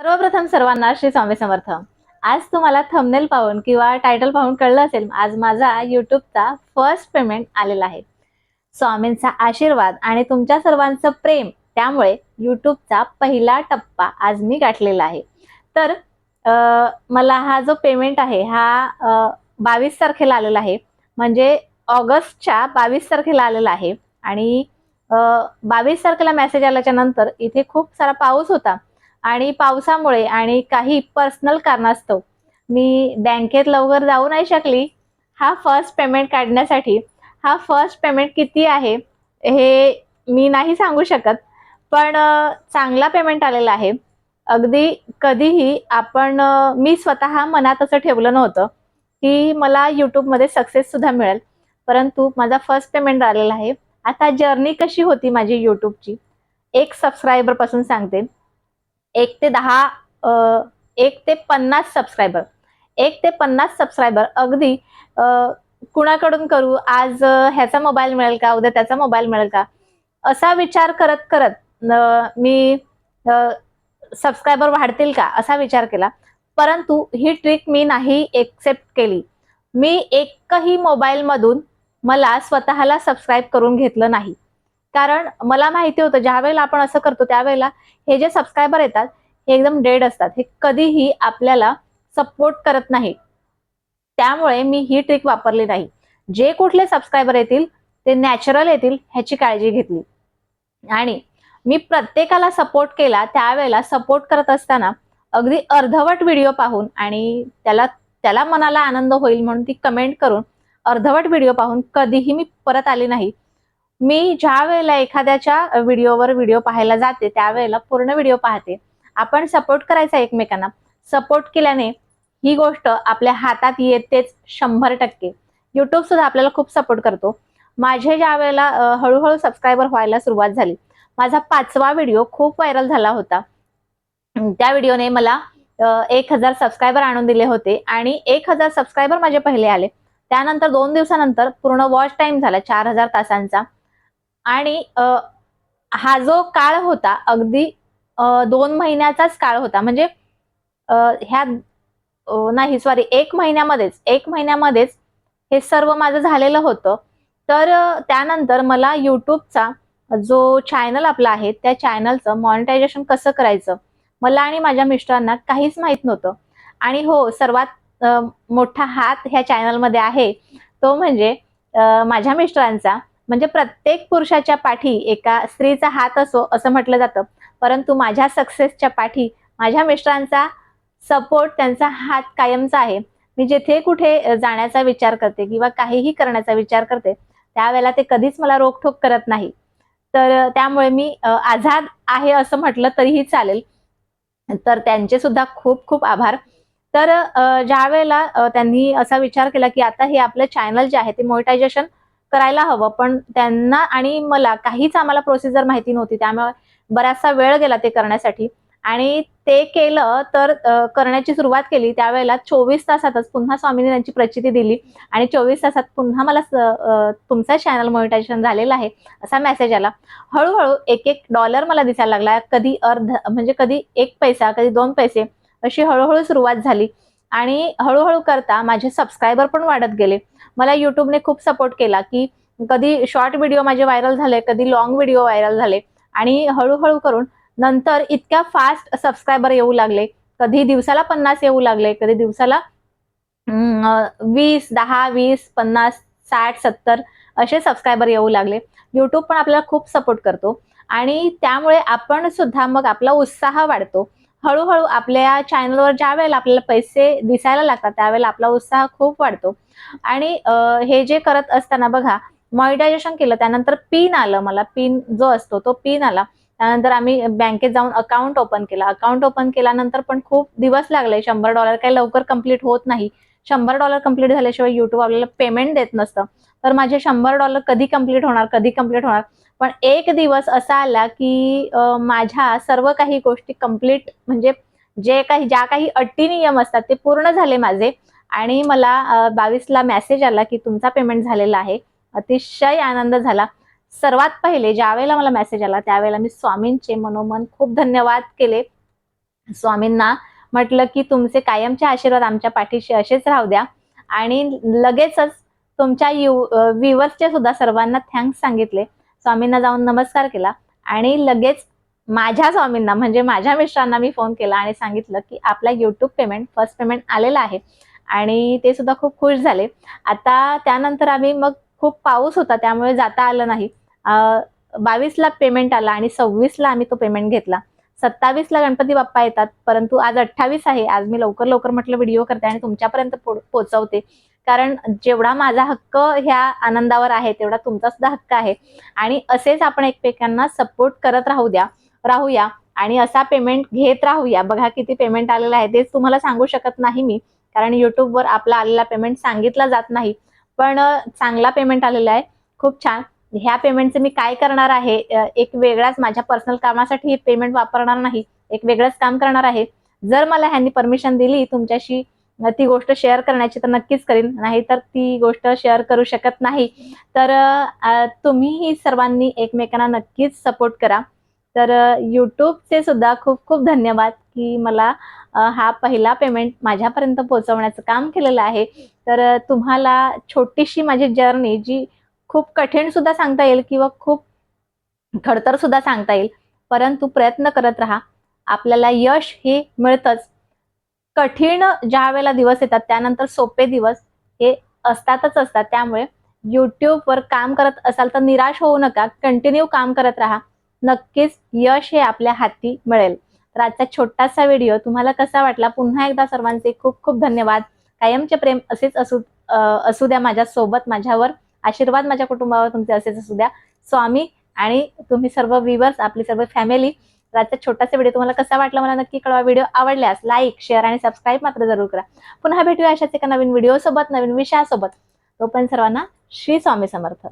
सर्वप्रथम सर्वांना श्री स्वामी समर्थ. आज तुम्हाला थंबनेल पाहून किंवा टायटल पाहून कळलं असेल आज माझा युट्यूबचा फर्स्ट पेमेंट आलेला आहे. स्वामींचा आशीर्वाद आणि तुमच्या सर्वांचं प्रेम त्यामुळे युट्यूबचा पहिला टप्पा आज मी गाठलेला आहे. तर मला हा जो पेमेंट आहे हा बावीस तारखेला आलेला आहे. म्हणजे ऑगस्टच्या बावीस तारखेला आलेला आहे. आणि बावीस तारखेला मेसेज आल्याच्यानंतर इथे खूप सारा पाऊस होता. आणि पावसामुळे आणि काही पर्सनल कारणास्तव मी बँकेत लवकर जाऊ नाही शकली. हा फर्स्ट पेमेंट काढण्यासाठी हा फर्स्ट पेमेंट किती आहे हे मी नाही सांगू शकत. पण चांगला पेमेंट आलेला आहे. अगदी कधीही आपण मी स्वतः मनात असं ठेवलं नव्हतं की मला यूट्यूबमध्ये सक्सेससुद्धा मिळेल. परंतु माझा फर्स्ट पेमेंट आलेला आहे. आता जर्नी कशी होती माझी यूट्यूबची एक सबस्क्रायबरपासून सांगते. एक ते दहा एक ते पन्नास सबस्क्रायबर एक ते पन्नास सबस्क्रायबर अगदी कुणाकडून करू? आज ह्याचा मोबाईल मिळेल का? उद्या त्याचा मोबाईल मिळेल का? असा विचार करत करत मी सबस्क्रायबर वाढतील का? असा विचार केला. परंतु ही ट्रिक मी नाही एक्सेप्ट केली. मी एकही मोबाईलमधून मला स्वतःला सबस्क्राईब करून घेतलं नाही. कारण मला माहिती होतं ज्या वेळेला आपण असं करतो त्यावेळेला हे जे सबस्क्रायबर येतात हे एकदम डेड असतात. हे कधीही आपल्याला सपोर्ट करत नाही त्यामुळे मी ही ट्रिक वापरली नाही. जे कुठले सबस्क्रायबर येतील ते नॅचरल येतील ह्याची काळजी घेतली. आणि मी प्रत्येकाला सपोर्ट केला त्यावेळेला सपोर्ट करत असताना अगदी अर्धवट व्हिडिओ पाहून आणि त्याला त्याला मनाला आनंद होईल म्हणून ती कमेंट करून अर्धवट व्हिडिओ पाहून कधीही मी परत आली नाही. मी ज्या वेळेला एखाद्याच्या व्हिडिओवर व्हिडिओ पाहायला जाते त्यावेळेला पूर्ण व्हिडिओ पाहते. आपण सपोर्ट करायचा एकमेकांना. सपोर्ट केल्याने ही गोष्ट आपल्या हातात येतेच शंभर टक्के. युट्यूब सुद्धा आपल्याला खूप सपोर्ट करतो. माझे ज्या वेळेला हळूहळू सबस्क्रायबर व्हायला सुरुवात झाली माझा पाचवा व्हिडिओ खूप व्हायरल झाला होता. त्या व्हिडिओने मला एक हजार सबस्क्रायबर आणून दिले होते आणि एक हजार सबस्क्रायबर माझे पहिले आले. त्यानंतर दोन दिवसानंतर पूर्ण वॉच टाईम झाला चार हजार तासांचा. आणि हा जो काळ होता अगदी दोन महिन्याचाच काळ होता. म्हणजे ह्या नाही सॉरी एक महिन्यामध्येच एक महिन्यामध्येच हे सर्व माझं झालेलं होतं. तर त्यानंतर मला युट्यूबचा जो चॅनल आपला आहे त्या चॅनलचं मॉनिटायझेशन कसं करायचं? मला आणि माझ्या मिस्टरांना काहीच माहीत नव्हतं. आणि हो सर्वात मोठा हात ह्या चॅनलमध्ये आहे. तो म्हणजे माझ्या मिस्टरांचा. म्हणजे प्रत्येक पुरुषाच्या पाठी एका स्त्रीचा हात असो असं म्हटलं जातं. परंतु माझ्या सक्सेसच्या पाठी माझ्या मिस्टरांचा सपोर्ट त्यांचा हात कायमचा आहे. मी जेथे कुठे जाण्याचा विचार करते किंवा काहीही करण्याचा विचार करते त्यावेळेला ते कधीच मला रोखोक करत नाही. तर त्यामुळे मी आझाद आहे असं म्हटलं तरीही चालेल. तर त्यांचे सुद्धा खूप खूप आभार. तर ज्या वेळेला त्यांनी असा विचार केला की आता हे आपलं चॅनल जे आहे ते मोनिटायझेशन करायला हवं. पण त्यांना आणि मला काहीच आम्हाला प्रोसिजर माहिती नव्हती. त्यामुळे बराचसा वेळ गेला ते करण्यासाठी. आणि ते केलं तर करण्याची सुरुवात केली. त्यावेळेला चोवीस तासातच पुन्हा स्वामींनी त्यांची प्रचिती दिली. आणि चोवीस तासात पुन्हा मला तुमचा चॅनल मोनिटायझेशन झालेला आहे असा मेसेज आला. हळूहळू एक एक डॉलर मला दिसायला लागला. कधी अर्ध म्हणजे कधी एक पैसा कधी दोन पैसे अशी हळूहळू सुरुवात झाली. आणि हळूहळू करता माझे सबस्क्रायबर पण वाढत गेले. मला युट्यूबने खूप सपोर्ट केला की कधी शॉर्ट व्हिडिओ माझे व्हायरल झाले कधी लॉंग व्हिडिओ व्हायरल झाले आणि हळूहळू करून नंतर इतक्या फास्ट सबस्क्रायबर येऊ लागले. कधी दिवसाला पन्नास येऊ लागले कधी दिवसाला वीस दहा वीस पन्नास साठ सत्तर असे सबस्क्रायबर येऊ लागले. युट्यूब पण आपल्याला खूप सपोर्ट करतो. आणि त्यामुळे आपण सुद्धा मग आपला उत्साह वाढतो. हळूहळू आपल्या चॅनलवर ज्या वेळेला आपल्याला पैसे दिसायला लागतात त्यावेळेला आपला उत्साह खूप वाढतो. आणि हे जे करत असताना बघा मॉनिटायझेशन केलं त्यानंतर पिन आलं मला. पिन जो असतो तो पिन आला. त्यानंतर आम्ही बँकेत जाऊन अकाउंट ओपन केला. अकाउंट ओपन केल्यानंतर पण खूप दिवस लागले. शंभर डॉलर काही लवकर कंप्लीट होत नाही. शंभर डॉलर कंप्लीट झाल्याशिवाय युट्यूब आपल्याला पेमेंट देत नसतं. तर माझे शंभर डॉलर कधी कंप्लीट होणार? कधी कंप्लीट होणार? पण एक दिवस असा आला की माझ्या सर्व काही गोष्टी कंप्लीट म्हणजे जे काही ज्या काही अटी नियम असतात ते पूर्ण झाले माझे. आणि मला बावीसला मेसेज आला की तुमचा पेमेंट झालेला आहे. अतिशय आनंद झाला. सर्वात पहिले ज्या वेळेला मला मेसेज आला त्यावेळेला मी स्वामींचे मनोमन खूप धन्यवाद केले. स्वामींना म्हटलं की तुमचे कायमचे आशीर्वाद आमच्या पाठीशी असेच राहू द्या. आणि लगेचच तुमच्या यू व्ह्युअर्सचे सुद्धा सर्वांना थँक्स सांगितले. स्वामींना जाऊन नमस्कार केला आणि लगेच माझ्या स्वामींना म्हणजे माझ्या मिस्टरांना मी फोन केला आणि सांगितलं की आपला युट्यूब पेमेंट फर्स्ट पेमेंट आलेला आहे. आणि ते सुद्धा खूप खुश झाले. आता त्यानंतर आम्ही मग खूप पाऊस होता त्यामुळे जाता आलं नाही. बावीसला पेमेंट आला आणि सव्वीसला आम्ही तो पेमेंट घेतला. सत्तावीसला गणपती बाप्पा येतात परंतु आज अठ्ठावीस आहे. आज मी लवकर लवकर म्हटलं व्हिडिओ करते आणि तुमच्यापर्यंत पो- पोहोचवते कारण जेवढा माझा हक्क ह्या आनंदावर आहे तेवढा तुमचा सुद्धा हक्क आहे. आणि असेच आपण एकमेकांना सपोर्ट करत राहू द्या राहूया. आणि असा पेमेंट घेत राहूया. बघा किती पेमेंट आलेला आहे. तेच तुम्हाला सांगू शकत नाही मी. कारण युट्यूबवर आपला आलेला पेमेंट सांगितला जात नाही. पण चांगला पेमेंट आलेला आहे. खूप छान. ह्या पेमेंटचं मी काय करणार आहे? एक वेगळाच माझ्या पर्सनल कामासाठी पेमेंट वापरणार नाही एक वेगळंच काम करणार आहे. जर मला ह्यांनी परमिशन दिली तुमच्याशी ती गोष्ट शेअर करण्याची तर नक्कीच करीन. नाही तर ती गोष्ट शेअर करू शकत नाही. तर तुम्हीही सर्वांनी एकमेकांना नक्कीच सपोर्ट करा. तर यूट्यूबचे सुद्धा खूप खूप धन्यवाद की मला हा पहिला पेमेंट माझ्यापर्यंत पोहोचवण्याचं काम केलेलं आहे. तर तुम्हाला छोटीशी माझी जर्नी जी खूप कठीण सुद्धा सांगता येईल किंवा खूप खडतर सुद्धा सांगता येईल. परंतु प्रयत्न करत राहा. आपल्याला यश हे मिळतंच. कठीण ज्या वेळेला दिवस येतात त्यानंतर सोपे दिवस हे असतातच असतात. त्यामुळे युट्यूबवर काम करत असाल तर निराश होऊ नका. कंटिन्यू काम करत राहा. नक्कीच यश हे आपल्या हाती मिळेल. तर आजचा छोटासा व्हिडिओ तुम्हाला कसा वाटला? पुन्हा एकदा सर्वांचे खूप खूप धन्यवाद. कायमचे प्रेम असेच असू असू द्या माझ्या सोबत माझ्यावर. आशीर्वाद माझ्या कुटुंबावर तुमचे असेच असू द्या. स्वामी आणि तुम्ही सर्व व्ह्युअर्स आपली सर्व फॅमिली तर आजचा छोटासा व्हिडिओ तुम्हाला कसा वाटला मला नक्की कळवा. व्हिडिओ आवडल्यास लाईक शेअर आणि सबस्क्राईब मात्र जरूर करा. पुन्हा भेटूया अशाच एका नवीन व्हिडिओ सोबत नवीन विषयासोबत. तोपर्यंत सर्वांना श्री स्वामी समर्थ.